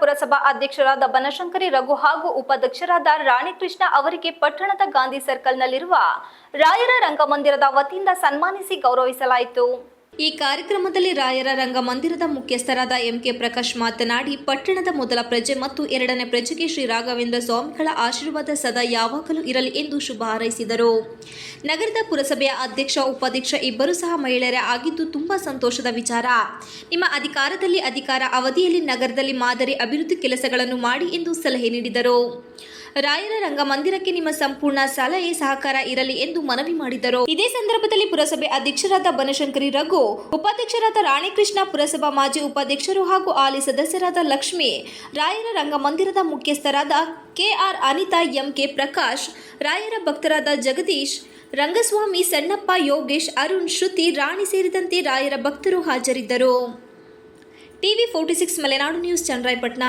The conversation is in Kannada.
ಪುರಸಭಾ ಅಧ್ಯಕ್ಷರಾದ ಬನಶಂಕರಿ ರಘು ಹಾಗೂ ಉಪಾಧ್ಯಕ್ಷರಾದ ರಾಣಿ ಕೃಷ್ಣ ಅವರಿಗೆ ಪಟ್ಟಣದ ಗಾಂಧಿ ಸರ್ಕಲ್ನಲ್ಲಿರುವ ರಾಯರ ರಂಗಮಂದಿರದ ವತಿಯಿಂದ ಸನ್ಮಾನಿಸಿ ಗೌರವಿಸಲಾಯಿತು. ಈ ಕಾರ್ಯಕ್ರಮದಲ್ಲಿ ರಾಯರ ರಂಗಮಂದಿರದ ಮುಖ್ಯಸ್ಥರಾದ ಎಂಕೆ ಪ್ರಕಾಶ್ ಮಾತನಾಡಿ, ಪಟ್ಟಣದ ಮೊದಲ ಪ್ರಜೆ ಮತ್ತು ಎರಡನೇ ಪ್ರಜೆಗೆ ಶ್ರೀ ರಾಘವೇಂದ್ರ ಸ್ವಾಮಿಗಳ ಆಶೀರ್ವಾದ ಸದಾ ಯಾವಾಗಲೂ ಇರಲಿ ಎಂದು ಶುಭ ಹಾರೈಸಿದರು. ನಗರದ ಪುರಸಭೆಯ ಅಧ್ಯಕ್ಷ, ಉಪಾಧ್ಯಕ್ಷ ಇಬ್ಬರು ಸಹ ಮಹಿಳೆಯರೇ ಆಗಿದ್ದು ತುಂಬಾ ಸಂತೋಷದ ವಿಚಾರ. ನಿಮ್ಮ ಅಧಿಕಾರದಲ್ಲಿ ಅಧಿಕಾರ ಅವಧಿಯಲ್ಲಿ ನಗರದಲ್ಲಿ ಮಾದರಿ ಅಭಿವೃದ್ಧಿ ಕೆಲಸಗಳನ್ನು ಮಾಡಿ ಎಂದು ಸಲಹೆ ನೀಡಿದರು. ರಾಯರ ರಂಗಮಂದಿರಕ್ಕೆ ನಿಮ್ಮ ಸಂಪೂರ್ಣ ಸಲಹೆ ಸಹಕಾರ ಇರಲಿ ಎಂದು ಮನವಿ ಮಾಡಿದರು. ಇದೇ ಸಂದರ್ಭದಲ್ಲಿ ಪುರಸಭೆ ಅಧ್ಯಕ್ಷರಾದ ಬನಶಂಕರಿ ರಘು, ಉಪಾಧ್ಯಕ್ಷರಾದ ರಾಣಿಕೃಷ್ಣ, ಪುರಸಭಾ ಮಾಜಿ ಉಪಾಧ್ಯಕ್ಷರು ಹಾಗೂ ಆಲಿ ಸದಸ್ಯರಾದ ಲಕ್ಷ್ಮಿ, ರಾಯರ ರಂಗಮಂದಿರದ ಮುಖ್ಯಸ್ಥರಾದ ಕೆಆರ್ ಅನಿತಾ, ಎಂಕೆ ಪ್ರಕಾಶ್, ರಾಯರ ಭಕ್ತರಾದ ಜಗದೀಶ್, ರಂಗಸ್ವಾಮಿ ಸಣ್ಣಪ್ಪ, ಯೋಗೇಶ್, ಅರುಣ್, ಶ್ರುತಿ, ರಾಣಿ ಸೇರಿದಂತೆ ರಾಯರ ಭಕ್ತರು ಹಾಜರಿದ್ದರು. TV forty six Malenadu news, Channarayapatna.